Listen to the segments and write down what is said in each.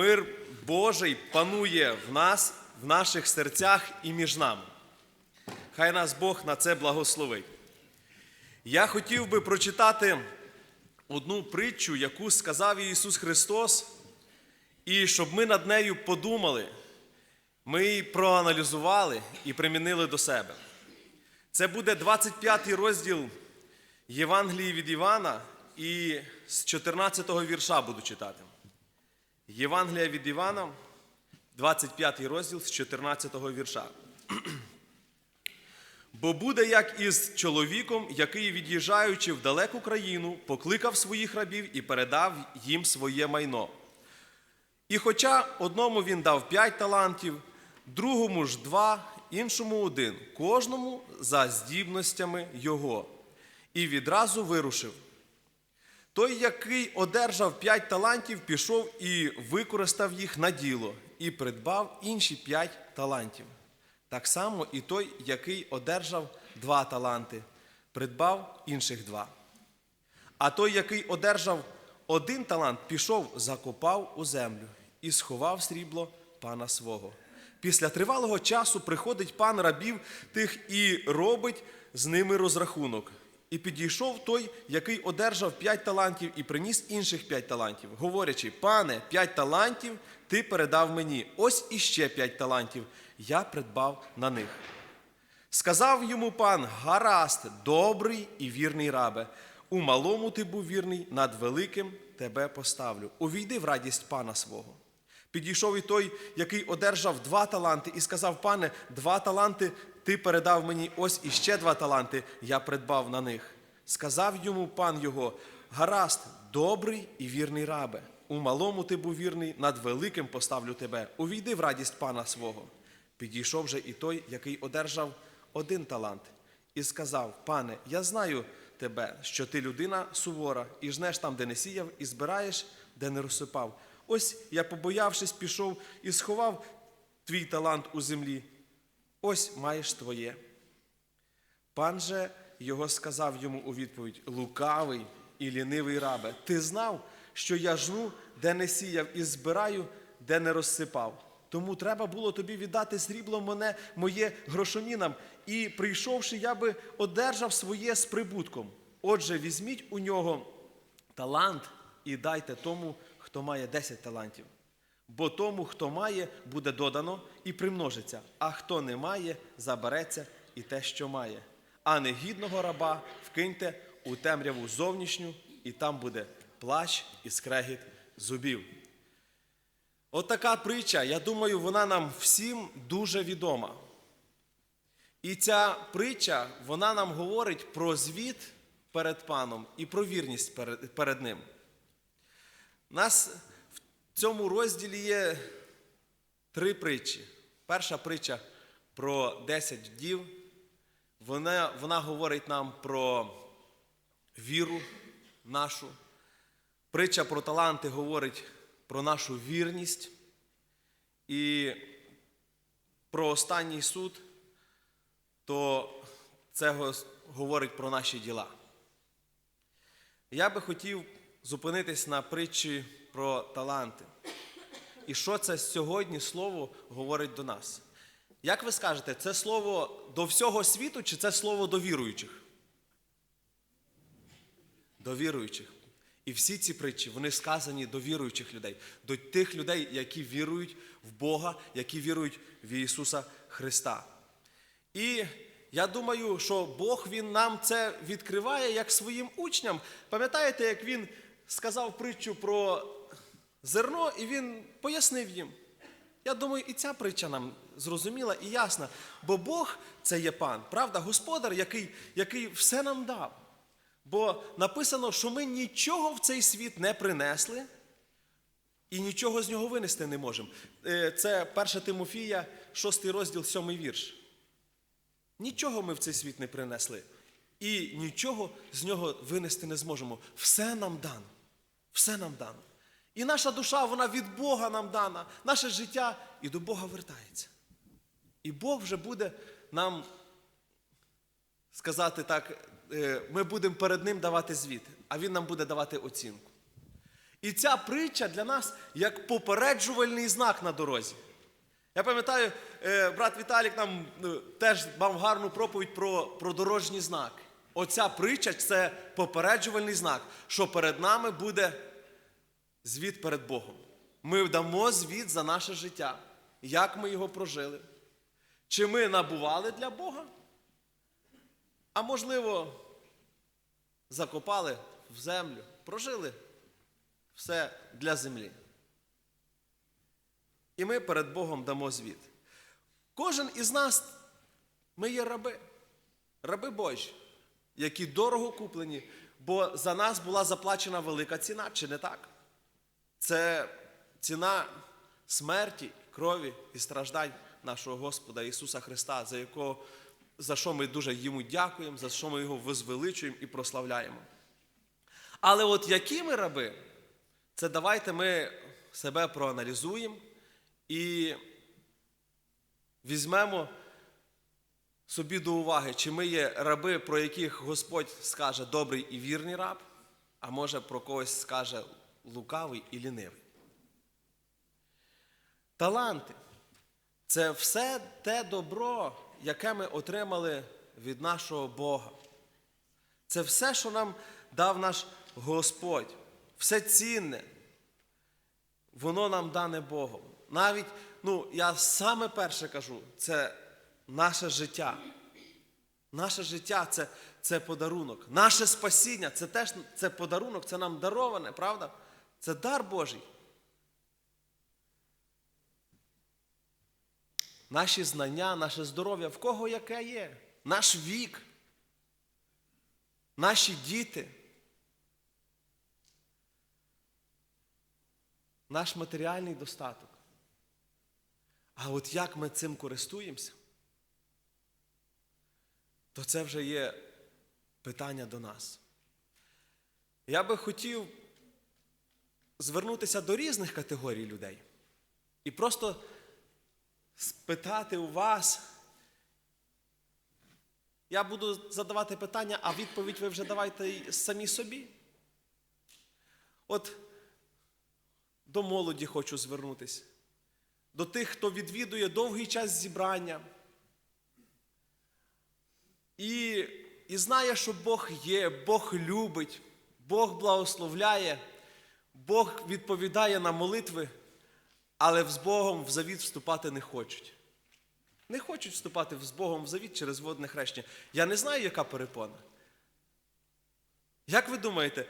мир Божий панує в нас, в наших серцях і між нами. Хай нас Бог на це благословить. Я хотів би прочитати одну притчу, яку сказав Ісус Христос, і щоб ми над нею подумали, ми її проаналізували і примінили до себе. Це буде 25 розділ Євангелії від Івана, і з 14 го вірша буду читати. Євангелія від Івана, 25 розділ з 14 вірша. Бо буде як із чоловіком, який, від'їжджаючи в далеку країну, покликав своїх рабів і передав їм своє майно. І хоча одному він дав п'ять талантів, другому ж два, іншому один, кожному за здібностями його, і відразу вирушив. Той, який одержав п'ять талантів, пішов і використав їх на діло, і придбав інші п'ять талантів. Так само і той, який одержав два таланти, придбав інших два. А той, який одержав один талант, пішов, закопав у землю і сховав срібло пана свого. Після тривалого часу приходить пан рабів тих і робить з ними розрахунок. І підійшов той, який одержав п'ять талантів і приніс інших п'ять талантів, говорячи: пане, п'ять талантів ти передав мені, ось іще п'ять талантів, я придбав на них. Сказав йому пан: гаразд, добрий і вірний рабе. У малому ти був вірний, над великим тебе поставлю. Увійди в радість пана свого. Підійшов і той, який одержав два таланти, і сказав: Пане, два таланти ти передав мені, ось іще два таланти я придбав на них. Сказав йому пан його: гаразд, добрий і вірний рабе. У малому ти був вірний, над великим поставлю тебе. Увійди в радість пана свого. Підійшов же і той, який одержав один талант, і сказав: Пане, я знаю тебе, що ти людина сувора, і жнеш там, де не сіяв, і збираєш, де не розсипав. Ось я, побоявшись, пішов і сховав твій талант у землі. Ось маєш твоє. Пан же його сказав йому у відповідь: лукавий і лінивий рабе, ти знав, що я жну, де не сіяв, і збираю, де не розсипав. Тому треба було тобі віддати срібло мене, моє грошонінам, і прийшовши, я би одержав своє з прибутком. Отже, візьміть у нього талант і дайте тому, хто має 10 талантів. Бо тому, хто має, буде додано і примножиться, а хто не має, забереться і те, що має. А негідного раба вкиньте у темряву зовнішню, і там буде плач і скрегіт зубів. От така притча, я думаю, вона нам всім дуже відома. І ця притча, вона нам говорить про звіт перед паном і про вірність перед, перед ним. Нас цьому розділі є три притчі. Перша притча про 10 вдів. Вона, вона говорить нам про віру нашу. Притча про таланти говорить про нашу вірність. І про останній суд, то це говорить про наші діла. Я би хотів зупинитись на притчі про таланти. І що це сьогодні слово говорить до нас? Як ви скажете, це слово до всього світу чи це слово до віруючих? До віруючих. І всі ці притчі, вони сказані до віруючих людей, до тих людей, які вірують в Бога, які вірують в Ісуса Христа. І я думаю, що Бог Він нам це відкриває як своїм учням. Пам'ятаєте, як Він сказав притчу про зерно, і Він пояснив їм. Я думаю, і ця притча нам зрозуміла і ясна. Бо Бог це є пан, правда, господар, який, який все нам дав. Бо написано, що ми нічого в цей світ не принесли і нічого з нього винести не можемо. Е, Це 1 Тимофія, 6 розділ, 7 вірш. Нічого ми в цей світ не принесли. І нічого з нього винести не зможемо. Все нам дано. Все нам дано. І наша душа, вона від Бога нам дана. Наше життя і до Бога вертається. І Бог вже буде нам сказати так, е, ми будемо перед Ним давати звіт, а Він нам буде давати оцінку. І ця притча для нас як попереджувальний знак на дорозі. Я пам'ятаю, е, брат Віталік нам е, теж мав гарну проповідь про, про дорожні знаки. Оця притча це попереджувальний знак, що перед нами буде звіт перед Богом. Ми дамо звіт за наше життя, як ми його прожили. Чи ми набували для Бога? А можливо, закопали в землю, прожили все для землі. І ми перед Богом дамо звіт. Кожен із нас, ми є раби, раби Божі, які дорого куплені, бо за нас була заплачена велика ціна, чи не так? Це ціна смерті, крові і страждань нашого Господа Ісуса Христа, за якого, за що ми дуже йому дякуємо, за що ми його возвеличуємо і прославляємо. Але от які ми раби, це давайте ми себе проаналізуємо і візьмемо собі до уваги, чи ми є раби, про яких Господь скаже добрий і вірний раб, а може про когось скаже лукавий і лінивий. Таланти це все те добро, яке ми отримали від нашого Бога. Це все, що нам дав наш Господь. Все цінне. Воно нам дане Богом. Навіть, ну, я саме перше кажу, це наше життя. Наше життя це, це подарунок. Наше спасіння це теж це подарунок, це нам дароване, правда? Це дар Божий. Наші знання, наше здоров'я, в кого яке є, наш вік, наші діти, наш матеріальний достаток. А от як ми цим користуємося, то це вже є питання до нас. Я би хотів звернутися до різних категорій людей і просто спитати у вас. Я буду задавати питання, а відповідь ви вже давайте самі собі. От до молоді хочу звернутися, до тих, хто відвідує довгий час зібрання. І, і знає, що Бог є, Бог любить, Бог благословляє, Бог відповідає на молитви, але з Богом в завіт вступати не хочуть. Не хочуть вступати з Богом в завіт через водне хрещення. Я не знаю, яка перепона. Як ви думаєте,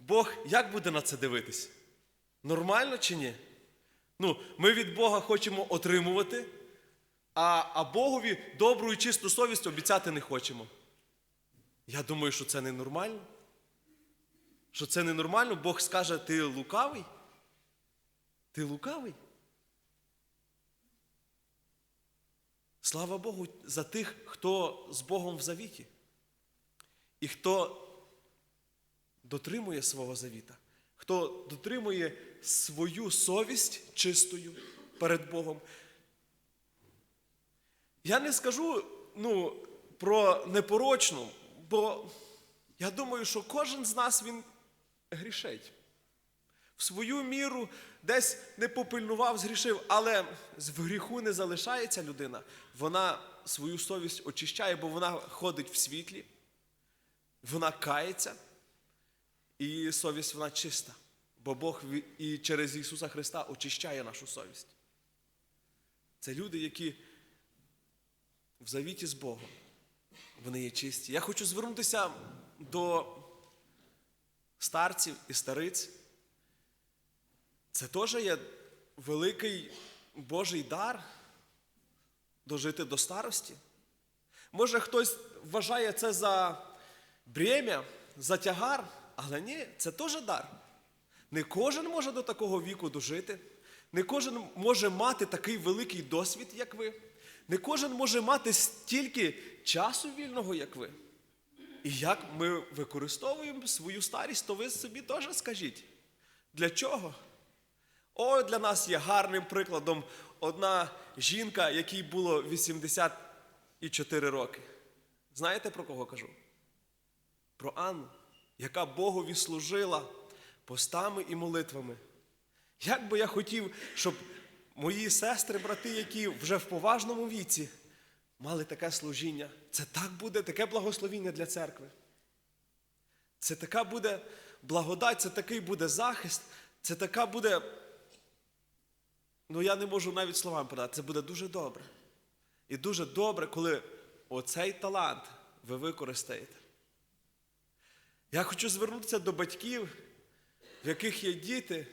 Бог як буде на це дивитись? Нормально чи ні? Ну, ми від Бога хочемо отримувати, а, а Богові добру і чисту совість обіцяти не хочемо. Я думаю, що це ненормально. Що це ненормально, Бог скаже, ти лукавий? Ти лукавий? Слава Богу за тих, хто з Богом в завіті. І хто дотримує свого завіта, хто дотримує свою совість чистою перед Богом. Я не скажу ну, про непорочну, бо я думаю, що кожен з нас він грішить. В свою міру десь не попильнував, згрішив, але в гріху не залишається людина. Вона свою совість очищає, бо вона ходить в світлі, вона кається, і совість вона чиста. Бо Бог і через Ісуса Христа очищає нашу совість. Це люди, які в завіті з Богом. Вони є чисті. Я хочу звернутися до старців і стариць. Це теж є великий Божий дар дожити до старості. Може, хтось вважає це за бремя, за тягар, але ні, це теж дар. Не кожен може до такого віку дожити, не кожен може мати такий великий досвід, як ви. Не кожен може мати стільки часу вільного, як ви. І як ми використовуємо свою старість, то ви собі теж скажіть. Для чого? О, для нас є гарним прикладом одна жінка, якій було 84 роки. Знаєте, про кого кажу? Про Анну, яка Богові служила постами і молитвами. Як би я хотів, щоб мої сестри, брати, які вже в поважному віці, мали таке служіння. Це так буде, таке благословіння для церкви. Це така буде благодать, це такий буде захист, це така буде. Ну, я не можу навіть словами передати. Це буде дуже добре. І дуже добре, коли оцей талант ви використаєте. Я хочу звернутися до батьків, в яких є діти,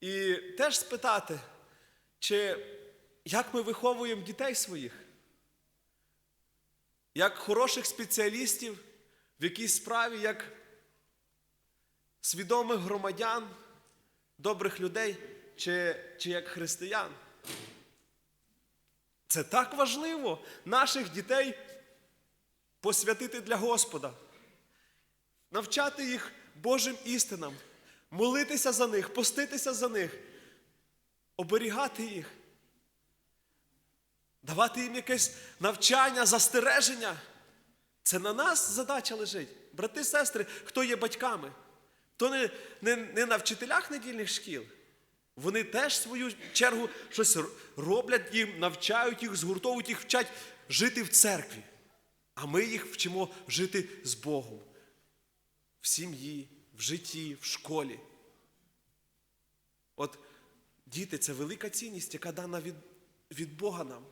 і теж спитати, чи як ми виховуємо дітей своїх, як хороших спеціалістів в якійсь справі, як свідомих громадян, добрих людей, чи, чи як християн. Це так важливо наших дітей посвятити для Господа, навчати їх Божим істинам, молитися за них, поститися за них, оберігати їх, давати їм якесь навчання, застереження. Це на нас задача лежить. Брати, сестри, хто є батьками, то не, не, не на вчителях недільних шкіл. Вони теж свою чергу щось роблять їм, навчають їх, згуртовують їх, вчать жити в церкві. А ми їх вчимо жити з Богом в сім'ї, в житті, в школі. От діти це велика цінність, яка дана від, від Бога нам.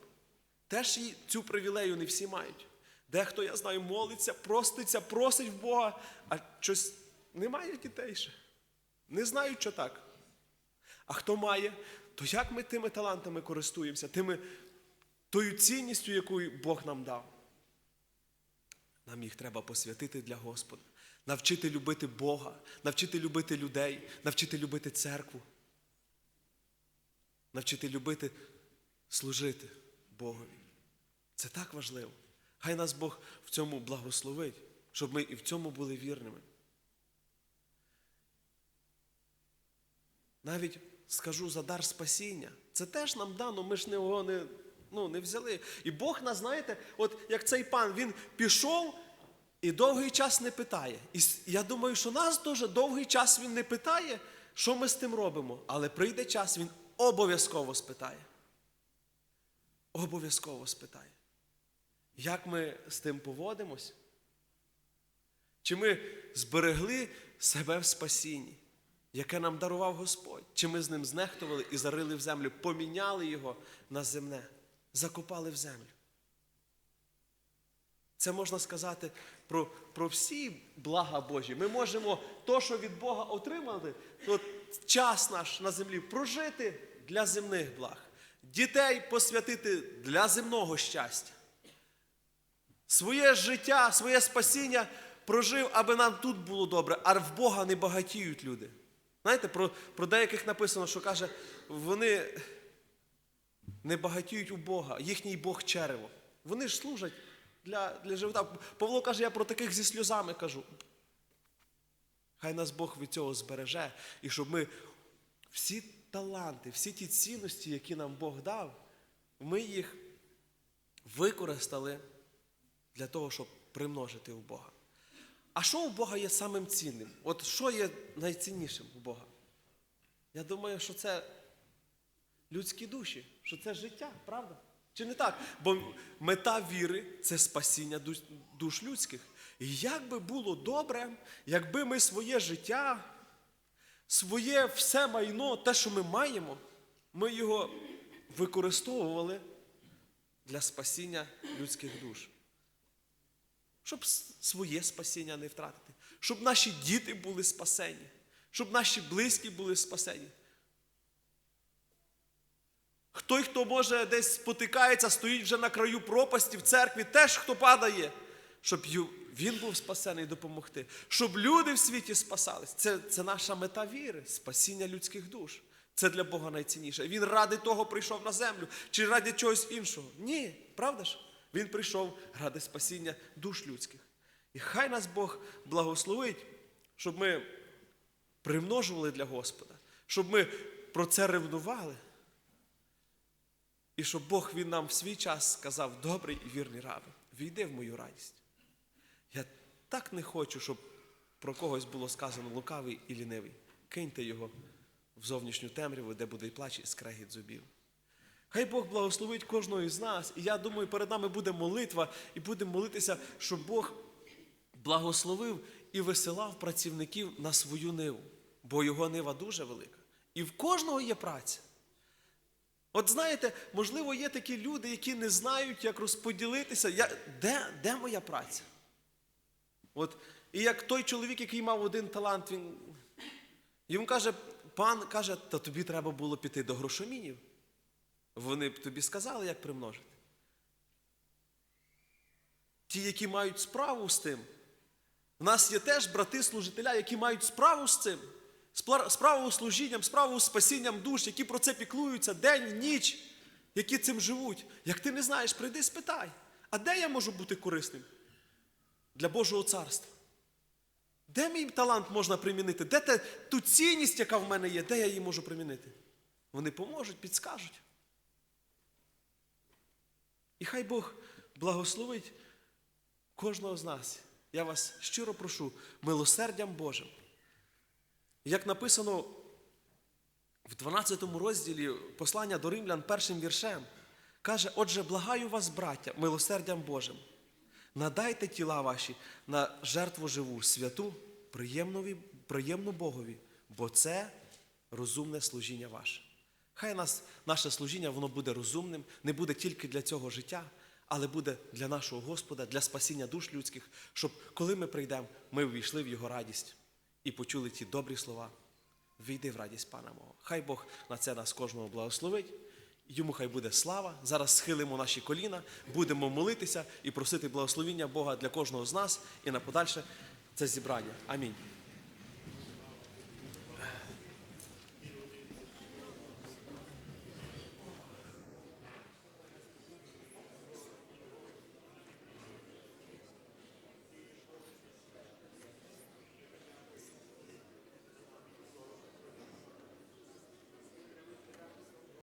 Теж і цю привілею не всі мають. Дехто, я знаю, молиться, проститься, просить в Бога, а щось немає дітей ще. Не знають, що так. А хто має, то як ми тими талантами користуємося, тими, тою цінністю, яку Бог нам дав? Нам їх треба посвятити для Господа, навчити любити Бога, навчити любити людей, навчити любити церкву, навчити любити служити Богові. Це так важливо. Хай нас Бог в цьому благословить, щоб ми і в цьому були вірними. Навіть скажу за дар спасіння. Це теж нам дано, ми ж не його не, ну, не взяли. І Бог нас, знаєте, от як цей пан, він пішов і довгий час не питає. І я думаю, що нас дуже довгий час він не питає, що ми з тим робимо. Але прийде час, він обов'язково спитає. Обов'язково спитає. Як ми з тим поводимось? Чи ми зберегли себе в спасінні, яке нам дарував Господь? Чи ми з ним знехтували і зарили в землю, поміняли його на земне, закопали в землю? Це можна сказати про, про всі блага Божі. Ми можемо то, що від Бога отримали, то час наш на землі прожити для земних благ, дітей посвятити для земного щастя. Своє життя, своє спасіння прожив, аби нам тут було добре, а в Бога не багатіють люди. Знаєте, про, про деяких написано, що каже, вони не багатіють у Бога, їхній Бог черево. Вони ж служать для, для живота. Павло каже, я про таких зі сльозами кажу. Хай нас Бог від цього збереже, і щоб ми всі таланти, всі ті цінності, які нам Бог дав, ми їх використали для того, щоб примножити у Бога. А що у Бога є самим цінним? От що є найціннішим у Бога? Я думаю, що це людські душі, що це життя, правда? Чи не так? Бо мета віри це спасіння душ, людських. І як би було добре, якби ми своє життя, своє все майно, те, що ми маємо, ми його використовували для спасіння людських душ щоб своє спасіння не втратити, щоб наші діти були спасені, щоб наші близькі були спасені. Хто, хто може десь спотикається, стоїть вже на краю пропасті в церкві, теж хто падає, щоб він був спасений допомогти, щоб люди в світі спасались. Це, це наша мета віри, спасіння людських душ. Це для Бога найцінніше. Він ради того прийшов на землю чи ради чогось іншого. Ні, правда ж? Він прийшов ради спасіння душ людських. І хай нас Бог благословить, щоб ми примножували для Господа, щоб ми про це ревнували. І щоб Бог він нам в свій час сказав, добрий і вірний рабе, війди в мою радість. Я так не хочу, щоб про когось було сказано лукавий і лінивий. Киньте його в зовнішню темряву, де буде і плач і скрегіт зубів. Хай Бог благословить кожного із нас. І я думаю, перед нами буде молитва, і будемо молитися, щоб Бог благословив і висилав працівників на свою ниву, бо його нива дуже велика. І в кожного є праця. От знаєте, можливо, є такі люди, які не знають, як розподілитися. Я, де, де моя праця? От, і як той чоловік, який мав один талант, він йому каже, пан каже, та тобі треба було піти до грошомінів. Вони б тобі сказали, як примножити. Ті, які мають справу з тим. У нас є теж брати-служителя, які мають справу з цим, справу з служінням, справу з спасінням душ, які про це піклуються день, ніч, які цим живуть. Як ти не знаєш, прийди спитай, а де я можу бути корисним для Божого царства? Де мій талант можна примінити? Де те, ту цінність, яка в мене є, де я її можу примінити? Вони поможуть, підскажуть. І хай Бог благословить кожного з нас. Я вас щиро прошу, милосердям Божим. Як написано в 12 розділі послання до римлян першим віршем, каже: Отже, благаю вас, браття, милосердям Божим. Надайте тіла ваші на жертву живу, святу, приємну, Богові, бо це розумне служіння ваше. Хай нас, наше служіння воно буде розумним, не буде тільки для цього життя, але буде для нашого Господа, для спасіння душ людських, щоб коли ми прийдемо, ми увійшли в Його радість і почули ті добрі слова. Війди в радість Пана мого. Хай Бог на це нас кожного благословить. Йому хай буде слава. Зараз схилимо наші коліна, будемо молитися і просити благословіння Бога для кожного з нас і на подальше це зібрання. Амінь.